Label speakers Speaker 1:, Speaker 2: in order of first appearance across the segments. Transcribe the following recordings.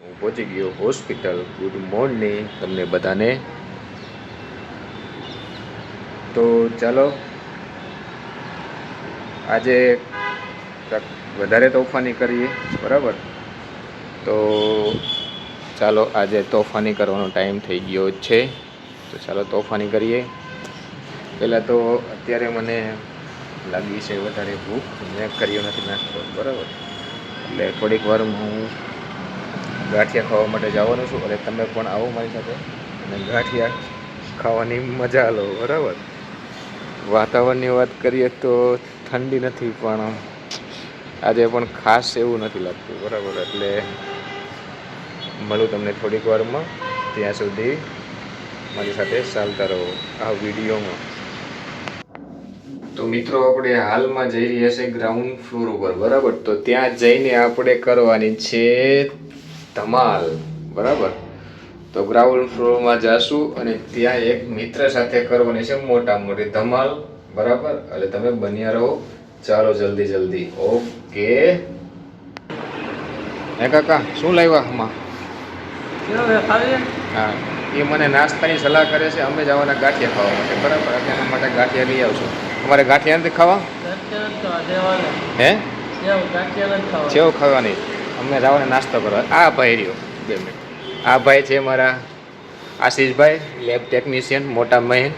Speaker 1: હું પહોંચી ગયો હોસ્પિટલ. ગુડ મોર્નિંગ તમને બધાને. તો ચાલો. આજે વધારે તોફાની કરીએ, બરાબર? તો ચાલો, આજે તોફાની કરવાનો ટાઈમ થઈ ગયો છે. તો ચાલો તોફાની કરીએ. પહેલાં તો અત્યારે મને લાગી છે વધારે ભૂખ. મેં કર્યો નથી નાસ્તો, બરાબર? એટલે થોડીક વાર હું ગાંઠિયા ખાવા માટે જવાનું છું અને તમે પણ આવો મારી સાથે અને ગાંઠિયા ખાવાની મજા લો, બરાબર? વાતાવરણની વાત કરીએ તો ઠંડી નથી, પણ આજે પણ ખાસ એવું નથી લાગતું, બરાબર? એટલે મળું તમને થોડીક વારમાં. ત્યાં સુધી મારી સાથે ચાલતા રહો આ વિડીયોમાં. તો મિત્રો, આપણે હાલમાં જઈ રહ્યા છે ગ્રાઉન્ડ ફ્લોર ઉપર, બરાબર? તો ત્યાં જઈને આપણે કરવાની છે ધમાલ બરાબર? તો ગ્રાઉન્ડ ફ્લોરમાં જાશું અને ત્યાં એક મિત્ર સાથે કરવાની છે મોટા મોટી ધમાલ બરાબર? એટલે તમે બન્યા રહો. ચાલો જલ્દી જલ્દી. ઓકે. હે કાકા શું લાવ્યા આમાં? હા એ મને નાસ્તાની સલાહ કરે છે અમે જવાના ગાંઠિયા ખાવા માટે બરાબર? એના માટે ગાંઠિયા લઈ આવશું. અમારે ગાંઠિયા નથી ખાવા? હે? સેવ ખાવાની. અમે જવાને નાસ્તો કરવા આ ભાઈ રહ્યો. બે મિનિટ. આ ભાઈ છે મારા આશીષભાઈ લેબ ટેકનિશિયન મોટા મહેન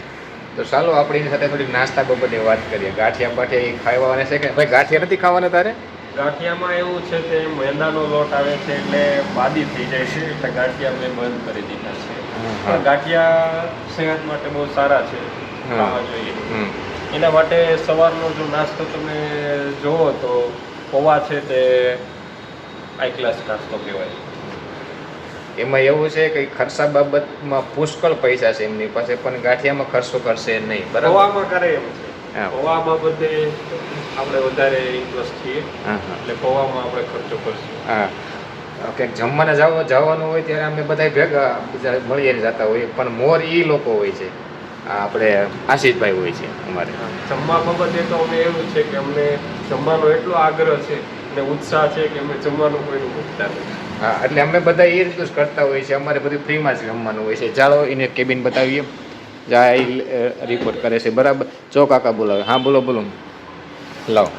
Speaker 1: તો ચાલો આપણી સાથે થોડી નાસ્તા બાબતે વાત કરીએ. ગાંઠિયા બાઠિયા એ ખાવાના છે કે? ભાઈ ગાંઠિયા નથી ખાવાના તારે?
Speaker 2: ગાંઠિયામાં એવું છે કે મેંદાનો લોટ આવે છે એટલે બાદી થઈ જાય છે એટલે ગાંઠિયા મેં બંધ કરી દીધા છે. પણ ગાંઠિયા સેહત માટે બહુ સારા છે. ખાવા જોઈએ. એના માટે સવારનો જો નાસ્તો તમે જોવો તો પૌવા છે તે હાઈ ક્લાસ નાસ્તો કહેવાય.
Speaker 1: એમાં એવું છે કે ખર્ચા બાબતમાં પુષ્કળ પૈસા છે એમની પાસે પણ ગાંઠિયામાં ખર્ચો કરશે નહીં બરાબર?
Speaker 2: પૌવામાં કરે એમ છે. પૌવા બાબતે આપણે વધારે ઇન્ટરેસ્ટ છીએ. એટલે ગોવામાં આપણે ખર્ચો કરશું.
Speaker 1: હા. ક્યાંક જમવાને જાવ જવાનું હોય ત્યારે અમે બધા ભેગા બીજા મળીને જતા હોઈએ પણ મોર એ લોકો હોય છે. આ આપણે આશીષભાઈ હોય છે અમારે.
Speaker 2: જમવા બાબતે તો અમે એવું છે કે અમને જમવાનો એટલો આગ્રહ છે અને ઉત્સાહ છે કે અમે જમવાનું કોઈનું મૂકતા નથી.
Speaker 1: હા એટલે અમે બધા એ રીતનું જ કરતા હોઈએ છીએ. અમારે બધું ફ્રીમાં જ જમવાનું હોય છે. ચાલો એને કેબિન બતાવીએ. જા એ રિપોર્ટ કરે છે. બરાબર? ચો કાકા બોલાવે. હા બોલો બોલો. લાવો.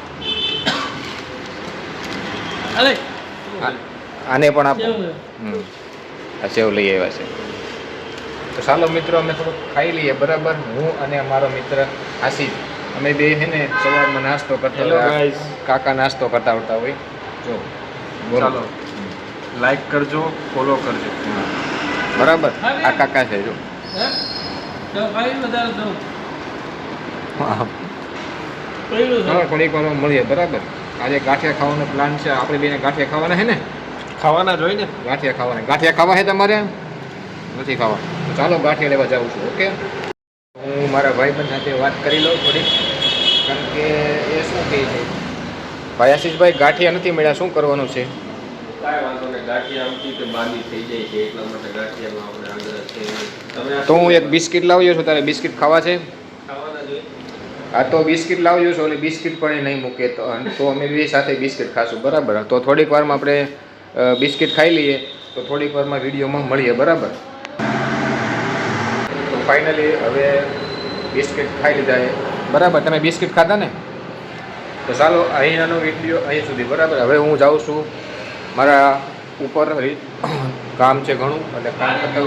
Speaker 3: અરે
Speaker 1: આને પણ આપો. હમ. આ સેવ લઈ આવ્યા છે. તો ચાલો મિત્રો અમે થોડુંક ખાઈ લઈએ. બરાબર? હું અને મારો મિત્ર આશીષ. અમે બે છે ને સવારમાં નાસ્તો કરતા હોય. કાકા નાસ્તો કરતા આવતા હોય. જો.
Speaker 2: ચાલો. લાઈક કરજો ફોલો કરજો.
Speaker 1: બરાબર. આ કાકા છે જો.
Speaker 3: હે? તો કઈ વધારે દઉં
Speaker 1: હા. થોડીક વાર મળીએ બરાબર. આજે ગાંઠિયા ખાવાનો પ્લાન છે. આપણે બેને ગાંઠિયા ખાવાના છે ને?
Speaker 2: ખાવાના જ હોય ને?
Speaker 1: ગાંઠિયા ખાવાના. ગાંઠિયા ખાવા છે તમારે? નથી ખાવા. ચાલો ગાંઠિયા લેવા જાઉં છું ઓકે? હું મારા ભાઈબંધ સાથે વાત કરી લઉં થોડીક કારણ કે એ શું કહે છે? ભાઈ આશીષભાઈ ગાંઠિયા નથી મળ્યા શું કરવાનું છે?
Speaker 2: કાંઈ વાંધો નહીં ગાંઠિયા આમથી તે બાંધી થઈ જાય છે એટલા માટે ગાંઠિયામાં આપણે આગ્રહ છે. તમે
Speaker 1: તો હું એક બિસ્કિટ લાવ્યો છું તારે બિસ્કિટ ખાવા છે?
Speaker 2: ખાવાના
Speaker 1: આ તો બિસ્કિટ લાવ્યો છું એટલે બિસ્કિટ પણ એ નહીં મૂકે તો તો અમે બે સાથે બિસ્કિટ ખાશું બરાબર? તો થોડીક વારમાં આપણે બિસ્કિટ ખાઈ લઈએ તો થોડીક વારમાં વિડીયોમાં મળીએ બરાબર? ફાઇનલી હવે બિસ્કિટ ખાઈ લીધા એ. બરાબર તમે બિસ્કિટ ખાધા ને? તો ચાલો અહીંયાનો વીડિયો અહીં સુધી. બરાબર હવે હું જાઉં છું મારા ઉપર કામ છે ઘણું એટલે કામ કરતા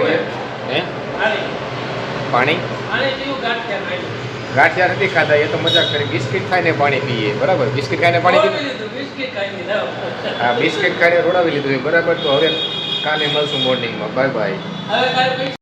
Speaker 1: હે? પાણી.
Speaker 3: ગાંઠિયા
Speaker 1: નથી ખાધા એ તો મજાક કરી. બિસ્કિટ ખાઈને પાણી પીએ. બરાબર બિસ્કિટ ખાઈને પાણી પીએ. હા બિસ્કિટ ખાઈને રોડાવી લીધું છે. બરાબર તો હવે કાલે મળશું મોર્નિંગમાં બાય બાય
Speaker 3: હવે કાંઈ પૈસા